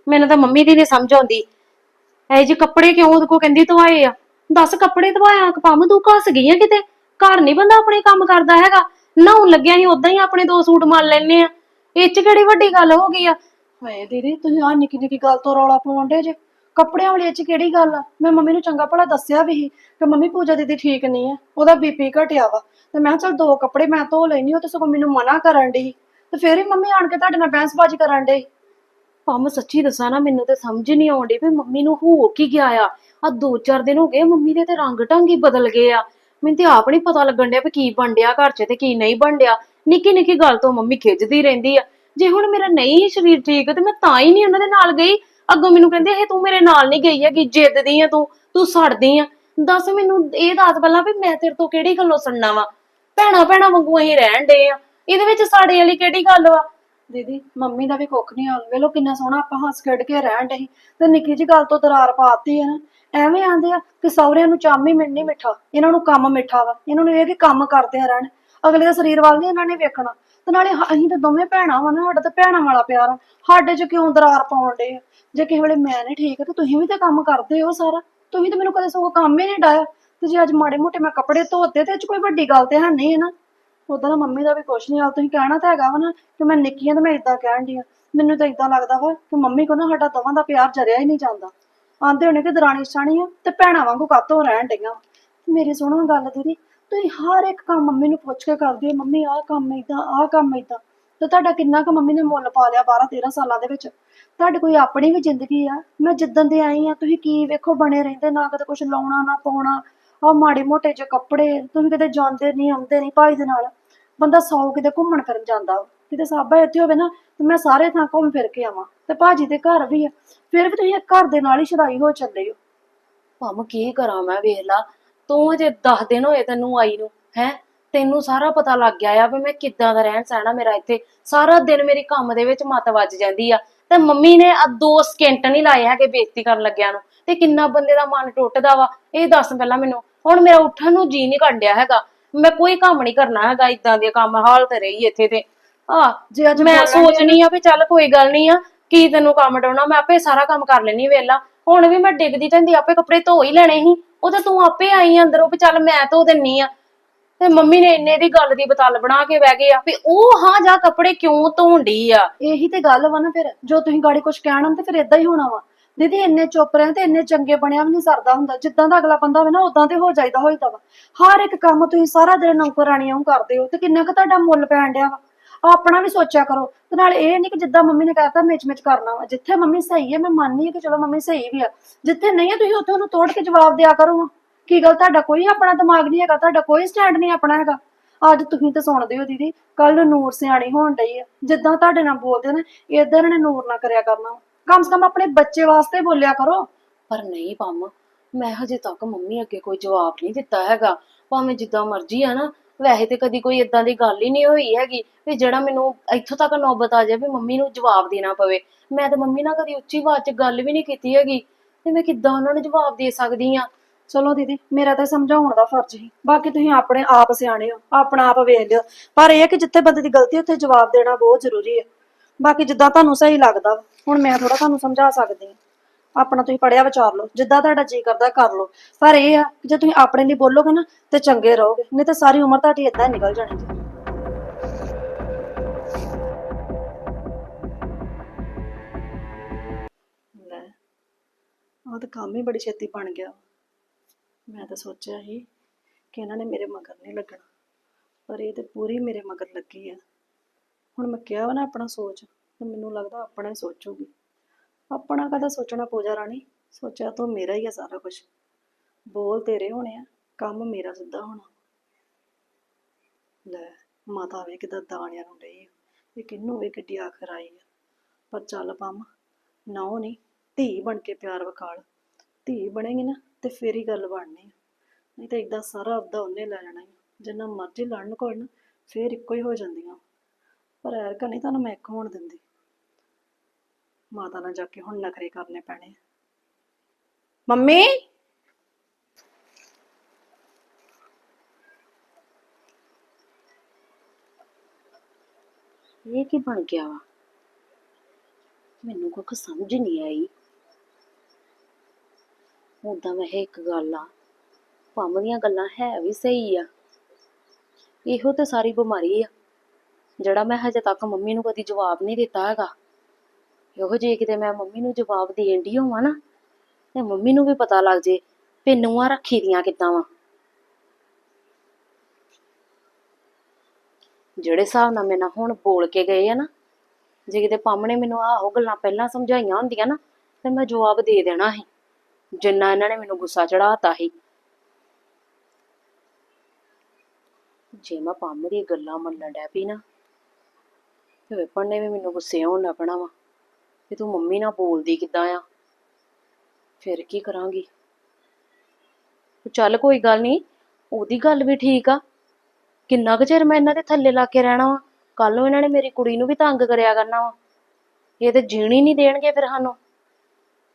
ਮੈਨੂੰ ਤਾਂ ਮੰਮੀ ਦੀ ਨਹੀਂ ਸਮਝ ਆਉਂਦੀ। ਇਹ ਜੇ ਕੱਪੜੇ ਕਿਉਂ ਉਹਦੇ ਕੋ ਕਹਿੰਦੀ ਧਵਾਏ ਆ? ਦੱਸ ਕੱਪੜੇ ਧਵਾਇਆ ਪੰਮ ਤੂੰ ਘਸ ਗਈ ਆ ਕਿਤੇ? ਘਰ ਨਹੀਂ ਬੰਦਾ ਆਪਣੇ ਕੰਮ ਕਰਦਾ ਹੈਗਾ। ਨਹਾਉਣ ਲੱਗਿਆ ਸੀ ਉਦਾਂ ਹੀ ਆਪਣੇ ਦੋ ਸੂਟ ਮੰਨ ਲੈਣੇ ਆ। ਇਹ 'ਚ ਕਿਹੜੀ ਵੱਡੀ ਗੱਲ ਹੋ ਗਈ ਆ? ਹਾਏ ਦੀਦੀ, ਤੁਸੀਂ ਆ ਨਿੱਕੀ ਨਿੱਕੀ ਗੱਲ ਤੋਂ ਰੌਲਾ ਪਾਉਣ ਡੇ ਜੇ। ਕੱਪੜਿਆਂ ਵਾਲੀ ਇਹ ਚ ਕਿਹੜੀ ਗੱਲ ਆ? ਮੈਂ ਮੰਮੀ ਨੂੰ ਚੰਗਾ ਭਲਾ ਦੱਸਿਆ ਵੀ ਸੀ ਕਿ ਮੰਮੀ ਪੂਜਾ ਦੀਦੀ ਠੀਕ ਨਹੀਂ ਆ, ਉਹਦਾ ਬੀਪੀ ਘਟਿਆ ਵਾ। ਤੇ ਮੈਂ ਕਿਹਾ ਚਲ ਦੋ ਕੱਪੜੇ ਮੈਂ ਧੋ ਲੈਣੀ ਉਹ ਤੇ ਸਗੋਂ ਮੈਨੂੰ ਮਨਾ ਕਰਨ ਡਈ ਤੇ ਫੇਰ ਹੀ ਮੰਮੀ ਆਣ ਕੇ ਤੁਹਾਡੇ ਨਾਲ ਬਹਿਸਬਾਜ਼ੀ ਕਰਨ ਡੇ ਪੰਮ ਸੱਚੀ ਦੱਸਾਂ ਨਾ, ਮੈਨੂੰ ਤੇ ਸਮਝ ਨਹੀਂ ਆਉਂਦੀ ਵੀ ਮੰਮੀ ਨੂੰ ਹੋ ਕੀ ਗਿਆ ਆ। ਆ ਦੋ ਚਾਰ ਦਿਨ ਹੋ ਗਏ ਮੰਮੀ ਦੇ ਤੇ ਰੰਗ ਢੰਗ ਹੀ ਬਦਲ ਗਏ ਆ। ਮੈਨੂੰ ਤੇ ਆਪ ਨਹੀਂ ਪਤਾ ਲੱਗਣ ਡਿਆ ਵੀ ਕੀ ਬਣ ਡਿਆ ਘਰ 'ਚ ਤੇ ਕੀ ਨਹੀਂ ਬਣ ਡਿਆ। ਨਿੱਕੀ ਨਿੱਕੀ ਗੱਲ ਤੋਂ ਮੰਮੀ ਖਿੱਚਦੀ ਰਹਿੰਦੀ ਆ। ਜੇ ਹੁਣ ਮੇਰਾ ਨਹੀਂ ਸਰੀਰ ਠੀਕ ਤੇ ਮੈਂ ਤਾਂ ਹੀ ਨਹੀਂ ਉਹਨਾਂ ਦੇ ਨਾਲ ਗਈ। ਅੱਗੋਂ ਮੈਨੂੰ ਕਹਿੰਦੇ ਇਹ ਤੂੰ ਮੇਰੇ ਨਾਲ ਨਹੀਂ ਗਈ ਹੈਗੀ, ਜਿੱਦਦੀ ਆ ਤੂੰ ਤੂੰ ਸੜਦੀ ਆ। ਦੱਸ ਮੈਨੂੰ ਇਹ ਦੱਸ ਪਹਿਲਾਂ ਵੀ ਮੈਂ ਤੇਰੇ ਤੋਂ ਕਿਹੜੀ ਗੱਲੋਂ ਸੁਣਨਾ ਵਾ? ਭੈਣਾ ਭੈਣਾ ਵਾਂਗੂ ਅਸੀਂ ਰਹਿਣ ਡੇ ਆ। ਇਹਦੇ ਵਿੱਚ ਸਾਡੇ ਵਾਲੀ ਕਿਹੜੀ ਗੱਲ ਵਾ? ਦੀਦੀ, ਮੰਮੀ ਦਾ ਵੀ ਕੁੱਖ ਨਹੀਂ ਹਾਲ ਵੇਲੋ ਕਿੰਨਾ ਸੋਹਣਾ ਆਪਾਂ ਹੱਸ ਖੇਡ ਕੇ ਰਹਿਣ ਡਹੀ ਤੇ ਨਿੱਕੀ ਜੀ ਗੱਲ ਤੋਂ ਦਰਾਰ ਪਾਤੀ ਹੈ ਨਾ। ਐਵੇਂ ਆਂਦੇ ਆ ਕਿ ਸਹੁਰਿਆਂ ਨੂੰ ਚਾਮੀ ਮਿਲਣੀ ਮਿੱਠਾ। ਇਹਨਾਂ ਨੂੰ ਕੰਮ ਮਿੱਠਾ ਵਾ। ਇਹਨਾਂ ਨੂੰ ਇਹ ਕਿ ਕੰਮ ਕਰਦੇ ਆ ਰਹਿਣ। ਅਗਲੇ ਦਾ ਸਰੀਰ ਵੱਲ ਨਹੀਂ ਇਹਨਾਂ ਨੇ ਵੇਖਣਾ। ਤੇ ਨਾਲੇ ਹ- ਅਸੀਂ ਤਾਂ ਦੋਵੇਂ ਭੈਣਾਂ ਵਾ ਨਾ, ਸਾਡਾ ਤਾਂ ਭੈਣਾਂ ਵਾਲਾ ਪਿਆਰ ਆ। ਸਾਡੇ 'ਚ ਕਿਉਂ ਦਰਾਰ ਪਾਉਣ ਡੇ ਆ? ਜੇ ਕਿਸੇ ਵੇਲੇ ਮੈਂ ਨਹੀਂ ਠੀਕ ਤੇ ਤੁਸੀਂ ਵੀ ਤਾਂ ਕੰਮ ਕਰਦੇ ਹੋ ਸਾਰਾ। ਤੁਸੀਂ ਤਾਂ ਮੈਨੂੰ ਕਦੇ ਸਗੋਂ ਕੰਮ ਹੀ ਨਹੀਂ ਡਾਇਆ। ਤੇ ਜੇ ਅੱਜ ਮਾੜੇ ਮੋਟੇ ਮੈਂ ਕੱਪੜੇ ਧੋਤੇ ਤੇ ਇਹ 'ਚ ਕੋਈ ਵੱਡੀ ਗੱਲ ਤੇ ਹੈ ਨਹੀਂ ਹੈ ਨਾ। ਉਦਾਂ ਤਾਂ ਮੰਮੀ ਦਾ ਵੀ ਕੁਛ ਨਹੀਂ ਹਾਲ ਤੁਸੀਂ ਕਹਿਣਾ ਤਾਂ ਹੈਗਾ ਵਾ ਨਾ ਕਿ ਮੈਂ ਨਿੱਕੀ ਆ ਤੇ ਮੈਂ ਇਦਾਂ ਕਹਿਣ ਦੀ ਆ ਮੈਨੂੰ ਤਾਂ ਇਦਾਂ ਲੱਗਦਾ ਵਾ ਕਿ ਮੰਮੀ ਕੋ ਨਾ ਸਾਡਾ ਦੋਵਾਂ ਦਾ ਪਿਆਰ ਜਰਿਆ ਹੀ ਨਹੀਂ ਜਾਂਦਾ। ਆਂਦੇ ਹੋਣੇ ਕਿ ਦਰਾਣੀ ਸਾਣੀ ਆ ਤੇ ਭੈਣਾਂ ਵਾਂਗੂ ਕਾਤੋਂ ਰਹਿਣ ਡਈਆਂ ਮੇਰੀ ਸੁਣੋ ਗੱਲ ਦੀਦੀ, ਤੁਸੀਂ ਹਰ ਇੱਕ ਕੰਮ ਮੰਮੀ ਨੂੰ ਪੁੱਛ ਕੇ ਕਰਦੇ ਹੋ, ਮੰਮੀ ਆਹ ਕੰਮ ਏਦਾਂ, ਆਹ ਕੰਮ ਏਦਾਂ। ਤੇ ਤੁਹਾਡਾ ਕਿੰਨਾ ਕੁ ਮੰਮੀ ਨੇ ਮੁੱਲ ਪਾ ਲਿਆ 12 13 ਸਾਲਾਂ ਦੇ ਵਿੱਚ? ਤੁਹਾਡੀ ਕੋਈ ਆਪਣੀ ਵੀ ਜ਼ਿੰਦਗੀ ਆ? ਮੈਂ ਜਿੱਦਣ ਦੇ ਆਈ ਆ, ਤੁਸੀਂ ਕੀ ਵੇਖੋ ਬਣੇ ਰਹਿੰਦੇ, ਨਾ ਕਦੇ ਕੁਝ ਲਾਉਣਾ, ਨਾ ਪਾਉਣਾ। ਆ ਮਾੜੇ ਮੋਟੇ ਜਿਹੇ ਕੱਪੜੇ, ਤੁਸੀਂ ਕਿਤੇ ਜਾਂਦੇ ਨਹੀਂ, ਆਉਂਦੇ ਨਹੀਂ ਭਾਈ ਦੇ ਨਾਲ। ਬੰਦਾ ਸੌ ਕਿਤੇ ਘੁੰਮਣ ਫਿਰਨ ਜਾਂਦਾ ਕਿਤੇ ਸਾਬਾ ਇੱਥੇ ਹੋਵੇ ਨਾ, ਤੇ ਮੈਂ ਸਾਰੇ ਥਾਂ ਘੁੰਮ ਫਿਰ ਕੇ ਆਵਾਂ। ਤੇ ਭਾਜੀ ਦੇ ਘਰ ਵੀ ਆ। ਫਿਰ ਵੀ ਤੁਸੀਂ ਘਰ ਦੇ ਨਾਲ ਹੀ ਸ਼ਦਾਈ ਹੋ ਚੱਲੇ ਹੋ। ਭਮ ਕੀ ਕਰਾਂ ਮੈਂ, ਵੇਖ ਲਾ। ਤੂੰ ਅਜੇ 10 ਦਿਨ ਹੋਏ ਤੈਨੂੰ ਆਈ ਨੂੰ, ਹੈ? ਤੈਨੂੰ ਸਾਰਾ ਪਤਾ ਲੱਗ ਗਿਆ ਆ ਵੀ ਮੈਂ ਕਿੱਦਾਂ ਦਾ ਰਹਿਣ ਸਹਿਣਾ ਮੇਰਾ ਇੱਥੇ। ਸਾਰਾ ਦਿਨ ਮੇਰੀ ਕੰਮ ਦੇ ਵਿੱਚ ਮੱਤ ਵੱਜ ਜਾਂਦੀ ਆ। ਤੇ ਮੰਮੀ ਨੇ ਆ ਦੋ ਸਕਿੰਟ ਨਹੀਂ ਲਾਏ ਹੈਗੇ ਬੇਇੱਜ਼ਤੀ ਕਰਨ ਲੱਗਿਆ ਨੂੰ। ਤੇ ਕਿੰਨਾ ਬੰਦੇ ਦਾ ਮਨ ਟੁੱਟਦਾ ਵਾ। ਇਹ ਦੱਸ ਪਹਿਲਾਂ ਮੈਨੂੰ ਹੁਣ ਮੇਰਾ ਉੱਠਣ ਨੂੰ ਜੀ ਨਹੀਂ ਕੱਢਿਆ ਹੈਗਾ। ਮੈਂ ਕੋਈ ਕੰਮ ਨਹੀਂ ਕਰਨਾ ਹੈਗਾ ਇਦਾਂ ਦੇ ਕੰਮ ਹਾਲਤ ਰਹੀ ਇੱਥੇ ਤੇ। ਆ ਜੇ ਅੱਜ ਮੈਂ ਸੋਚਣੀ ਆ ਵੀ ਚੱਲ ਕੋਈ ਗੱਲ ਨਹੀਂ ਆ ਕੀ ਤੈਨੂੰ ਕੰਮ ਡਾਉਣਾ ਮੈਂ ਆਪੇ ਸਾਰਾ ਕੰਮ ਕਰ ਲੈਣੀ ਵੇਲਾ। ਹੁਣ ਵੀ ਮੈਂ ਡਿੱਗਦੀ ਢੰਦੀ ਆਪੇ ਕੱਪੜੇ ਧੋ ਹੀ ਲੈਣੇ ਸੀ। ਉਹ ਤੇ ਤੂੰ ਆਪੇ ਆਈ ਅੰਦਰੋਂ ਵੀ ਚੱਲ ਮੈਂ ਧੋ ਦਿੰਨੀ ਆ। ਤੇ ਮੰਮੀ ਨੇ ਇੰਨੇ ਦੀ ਗੱਲ ਦੀ ਬਤਲ ਬਣਾ ਕੇ ਬਹਿ ਗਏ ਆ ਵੀ ਉਹ ਹਾਂ ਜਾ ਕੱਪੜੇ ਕਿਉਂ ਧੋਂਦੀ ਆ? ਇਹੀ ਤੇ ਗੱਲ ਵਾ ਨਾ ਫਿਰ ਜੋ ਤੁਸੀਂ ਗਾੜੀ ਕੁਝ ਕਹਿਣਾ ਤੇ ਫਿਰ ਇਦਾਂ ਹੀ ਹੋਣਾ ਵਾ। ਦੀਦੀ ਇੰਨੇ ਚੁੱਪ ਰਹੇ ਤੇ ਇੰਨੇ ਚੰਗੇ ਬਣਿਆ ਵੀ ਨਹੀਂ ਸਰਦਾ ਹੁੰਦਾ। ਜਿੱਦਾਂ ਦਾ ਅਗਲਾ ਬੰਦਾ ਹੋਵੇ ਨਾ ਉਦਾਂ ਤੇ ਹੋ ਜਾਈਦਾ ਹੋਈਦਾ ਵਾ। ਹਰ ਇੱਕ ਕੰਮ ਤੁਸੀਂ ਸਾਰਾ ਦਿਨ ਨੌਕਰਾਣੀਆਂ ਨੂੰ ਕਰਦੇ ਹੋ ਤੇ ਕਿੰਨਾ ਕੁ ਤੁਹਾਡਾ ਮੁੱਲ ਪੈਣ ਡਿਆ ਵਾ। ਆਪਣਾ ਵੀ ਸੋਚਿਆ ਕਰੋ। ਤੇ ਨਾਲ ਇਹ ਨਹੀਂ ਕਿ ਜਿੱਦਾਂ ਮੰਮੀ ਨੇ ਕਹਿਤਾ ਮਿਚ ਮਿਚ ਕਰਨਾ ਵਾ। ਜਿੱਥੇ ਮੰਮੀ ਸਹੀ ਹੈ ਮੈਂ ਮੰਨਨੀ ਹਾਂ ਕਿ ਚਲੋ ਮੰਮੀ ਸਹੀ ਵੀ ਆ। ਜਿੱਥੇ ਨਹੀਂ ਹੈ ਤੁਸੀਂ ਉੱਥੇ ਉਹਨੂੰ ਤੋੜ ਕੇ ਜਵਾਬ ਦਿਆ ਕਰੋ ਕੀ ਗੱਲ, ਤੁਹਾਡਾ ਕੋਈ ਆਪਣਾ ਦਿਮਾਗ ਨਹੀਂ ਹੈਗਾ, ਤੁਹਾਡਾ ਕੋਈ ਸਟੈਂਡ ਨਹੀਂ ਆਪਣਾ ਹੈਗਾ। ਅੱਜ ਤੁਸੀਂ ਤਾਂ ਸੁਣਦੇ ਹੋ ਦੀਦੀ ਕੱਲ ਨੂਰ ਸਿਆਣੀ ਹੋਣ ਡਈ ਆ। ਜਿੱਦਾਂ ਤੁਹਾਡੇ ਨਾਲ ਬੋਲਦੇ ਨੇ ਇਦਾਂ ਨੇ ਨੂਰ ਨਾ ਕਰਿਆ ਕਰਨਾ ਵਾ। ਕਮ ਸੇ ਕਮ ਆਪਣੇ ਬੱਚੇ ਵਾਸਤੇ ਬੋਲਿਆ ਕਰੋ। ਪਰ ਨਹੀਂ ਪੰਮ ਮੈਂ ਹਜੇ ਤੱਕ ਮੰਮੀ ਅੱਗੇ ਕੋਈ ਜਵਾਬ ਨਹੀਂ ਦਿੱਤਾ ਹੈਗਾ। ਭਾਵੇਂ ਜਿੱਦਾਂ ਮਰਜ਼ੀ ਆ ਨਾ ਵੈਸੇ ਤੇ ਕਦੀ ਕੋਈ ਇਦਾਂ ਦੀ ਗੱਲ ਹੀ ਨਹੀਂ ਹੋਈ ਹੈਗੀ ਵੀ ਜਿਹੜਾ ਮੈਨੂੰ ਇੱਥੋਂ ਤੱਕ ਨੌਬਤ ਆ ਜਾਏ ਵੀ ਮੰਮੀ ਨੂੰ ਜਵਾਬ ਦੇਣਾ ਪਵੇ। ਮੈਂ ਤਾਂ ਮੰਮੀ ਨਾਲ ਕਦੀ ਉੱਚੀ ਆਵਾਜ਼ 'ਚ ਗੱਲ ਵੀ ਨਹੀਂ ਕੀਤੀ ਹੈਗੀ। ਤੇ ਮੈਂ ਕਿੱਦਾਂ ਉਹਨਾਂ ਨੂੰ ਜਵਾਬ ਦੇ ਸਕਦੀ ਆ? ਚਲੋ ਦੀਦੀ ਮੇਰਾ ਤਾਂ ਸਮਝਾਉਣ ਦਾ ਫਰਜ਼ ਹੀ ਬਾਕੀ ਤੁਸੀਂ ਆਪਣੇ ਆਪ ਸਿਆਣੇ ਹੋ ਆਪਣਾ ਆਪ ਵੇਖ ਲਿਓ। ਪਰ ਇਹ ਕਿ ਜਿੱਥੇ ਬੰਦੇ ਦੀ ਗਲਤੀ ਉੱਥੇ ਜਵਾਬ ਦੇਣਾ ਬਹੁਤ ਜ਼ਰੂਰੀ ਹੈ। ਬਾਕੀ ਜਿੱਦਾਂ ਤੁਹਾਨੂੰ ਸਹੀ ਲੱਗਦਾ ਵਾ, ਹੁਣ ਮੈਂ ਥੋੜਾ ਤੁਹਾਨੂੰ ਸਮਝਾ ਸਕਦੀ ਹਾਂ। ਆਪਣਾ ਤੁਸੀਂ ਪੜਿਆ ਵਿਚਾਰ ਲਓ ਜਿੱਦਾਂ ਤੁਹਾਡਾ ਜੀ ਕਰਦਾ ਕਰ ਲਓ। ਪਰ ਇਹ ਆ ਕਿ ਜੇ ਤੁਸੀਂ ਆਪਣੇ ਲਈ ਬੋਲੋਗੇ ਨਾ ਤੇ ਚੰਗੇ ਰਹੋਗੇ ਨਹੀਂ ਤਾਂ ਸਾਰੀ ਉਮਰ ਤੁਹਾਡੀ ਏਦਾਂ ਨਿਕਲ ਜਾਣੀ ਜੀ ਲੈ ਉਹ ਤਾਂ ਕੰਮ ਹੀ ਬੜੀ ਛੇਤੀ ਬਣ ਗਿਆ ਮੈਂ ਤਾਂ ਸੋਚਿਆ ਸੀ ਕਿ ਇਹਨਾਂ ਨੇ ਮੇਰੇ ਮਗਰ ਨਹੀਂ ਲੱਗਣਾ ਪਰ ਇਹ ਤੇ ਪੂਰੀ ਮੇਰੇ ਮਗਰ ਲੱਗੀ ਆ। ਹੁਣ ਮੈਂ ਕਿਹਾ ਵਾ ਨਾ ਆਪਣਾ ਸੋਚ, ਤੇ ਮੈਨੂੰ ਲੱਗਦਾ ਆਪਣਾ ਹੀ ਸੋਚੂਗੀ। ਆਪਣਾ ਕਦਾ ਸੋਚਣਾ ਪੂਜਾ ਰਾਣੀ? ਸੋਚਿਆ ਤਾਂ ਮੇਰਾ ਹੀ ਆ ਸਾਰਾ ਕੁਝ ਬੋਲ ਤੇਰੇ ਹੋਣੇ ਆ, ਕੰਮ ਮੇਰਾ ਸਿੱਧਾ ਹੋਣਾ। ਲੈ, ਮਾਤਾ ਵੇ ਕਿਦਾਂ ਦਾਣਿਆਂ ਨੂੰ ਡਈ ਆ। ਇਹ ਕਿੰਨੂੰ ਵੇ ਕਿੱਡੀ ਆਖਰ ਆਈ ਆ। ਪਰ ਚੱਲ ਪੰਮ ਨਾਉ ਨਹੀਂ, ਧੀ ਬਣ ਕੇ ਪਿਆਰ ਵਿਖਾਲ। ਧੀ ਬਣੇਗੀ ਨਾ, ਤੇ ਫੇਰ ਹੀ ਗੱਲ ਬਣਨੀ ਆ। ਨਹੀਂ ਤਾਂ ਇਦਾਂ ਸਾਰਾ ਆਪਦਾ ਉਹਨੇ ਲੈ ਲੈਣਾ ਈ। ਜਿੰਨਾ ਮਰਜ਼ੀ ਲੜਨ ਕੋਲ ਨਾ ਫੇਰ ਇੱਕੋ ਹੀ ਹੋ ਜਾਂਦੀਆਂ। ਪਰ ਐਰਕਾ ਨਹੀਂ ਤੁਹਾਨੂੰ ਮੈਂ ਇੱਕ ਹੋਣ ਦਿੰਦੀ। ਮਾਤਾ ਨਾਲ ਜਾ ਕੇ ਹੁਣ ਨਖਰੇ ਕਰਨੇ ਪੈਣੇ ਆ। ਮੰਮੀ! ਇਹ ਕੀ ਬਣ ਗਿਆ ਵਾ? ਮੈਨੂੰ ਕੁਝ ਸਮਝ ਨਹੀਂ ਆਈ। ਉਦਾਂ ਵੈਸੇ ਇੱਕ ਗੱਲ ਆ, ਪੰਮ ਦੀਆਂ ਗੱਲਾਂ ਹੈ ਵੀ ਸਹੀ ਆ। ਇਹੋ ਤੇ ਸਾਰੀ ਬਿਮਾਰੀ ਆ। ਜਿਹੜਾ ਮੈਂ ਹਜੇ ਤੱਕ ਮੰਮੀ ਨੂੰ ਕਦੀ ਜਵਾਬ ਨਹੀਂ ਦਿੱਤਾ ਹੈਗਾ। ਇਹੋ ਜੇ ਕਿਤੇ ਮੈਂ ਮੰਮੀ ਨੂੰ ਜਵਾਬ ਦੇਣ ਦੀ ਹੋਵਾਂ ਨਾ, ਤੇ ਮੰਮੀ ਨੂੰ ਵੀ ਪਤਾ ਲੱਗ ਜੇ ਵੀ ਨੂੰਹਾਂ ਰੱਖੀ ਦੀਆਂ ਕਿੱਦਾਂ ਵਾ। ਜਿਹੜੇ ਹਿਸਾਬ ਨਾਲ ਮੇਰੇ ਨਾਲ ਹੁਣ ਬੋਲ ਕੇ ਗਏ ਆ ਨਾ, ਜੇ ਕਿਤੇ ਪੰਮ ਨੇ ਮੈਨੂੰ ਆਹੋ ਗੱਲਾਂ ਪਹਿਲਾਂ ਸਮਝਾਈਆਂ ਹੁੰਦੀਆਂ ਨਾ, ਤੇ ਮੈਂ ਜਵਾਬ ਦੇ ਦੇਣਾ ਸੀ, ਜਿੰਨਾ ਇਹਨਾਂ ਨੇ ਮੈਨੂੰ ਗੁੱਸਾ ਚੜਾਤਾ ਸੀ। ਜੇ ਮੈਂ ਪੰਮ ਦੀ ਗੱਲਾਂ ਮੰਨਣ ਡੈ ਪਈ ਨਾ ਤੇ ਵਿਪਨ ਨੇ ਵੀ ਮੈਨੂੰ ਗੁੱਸੇ ਹੋਣ ਲੱਪਣਾ ਵਾ ਕਿ ਤੂੰ ਮੰਮੀ ਨਾਲ ਬੋਲਦੀ ਕਿੱਦਾਂ ਆ? ਫਿਰ ਕੀ ਕਰਾਂਗੀ? ਚੱਲ ਕੋਈ ਗੱਲ ਨਹੀਂ ਉਹਦੀ ਗੱਲ ਵੀ ਠੀਕ ਆ। ਕਿੰਨਾ ਕੁ ਚਿਰ ਮੈਂ ਇਹਨਾਂ ਦੇ ਥੱਲੇ ਲਾ ਕੇ ਰਹਿਣਾ ਵਾ? ਕੱਲ ਨੂੰ ਇਹਨਾਂ ਨੇ ਮੇਰੀ ਕੁੜੀ ਨੂੰ ਵੀ ਤੰਗ ਕਰਿਆ ਕਰਨਾ ਵਾ। ਇਹ ਤੇ ਜੀਣੀ ਨਹੀਂ ਦੇਣਗੇ ਫਿਰ ਸਾਨੂੰ।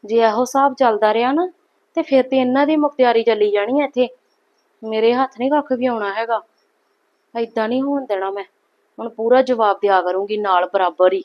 ਜੇ ਇਹੋ ਹਿਸਾਬ ਚੱਲਦਾ ਰਿਹਾ ਨਾ, ਤੇ ਫਿਰ ਤੇ ਇਹਨਾਂ ਦੀ ਮੁਖਤਿਆਰੀ ਚੱਲੀ ਜਾਣੀ ਐ ਇੱਥੇ। ਮੇਰੇ ਹੱਥ ਨਹੀਂ ਕੱਖ ਵੀ ਆਉਣਾ ਹੈਗਾ। ਏਦਾਂ ਨਹੀਂ ਹੋਣ ਦੇਣਾ ਮੈਂ। ਹੁਣ ਪੂਰਾ ਜਵਾਬ ਦਿਆ ਕਰੂੰਗੀ ਨਾਲ ਬਰਾਬਰ ਹੀ।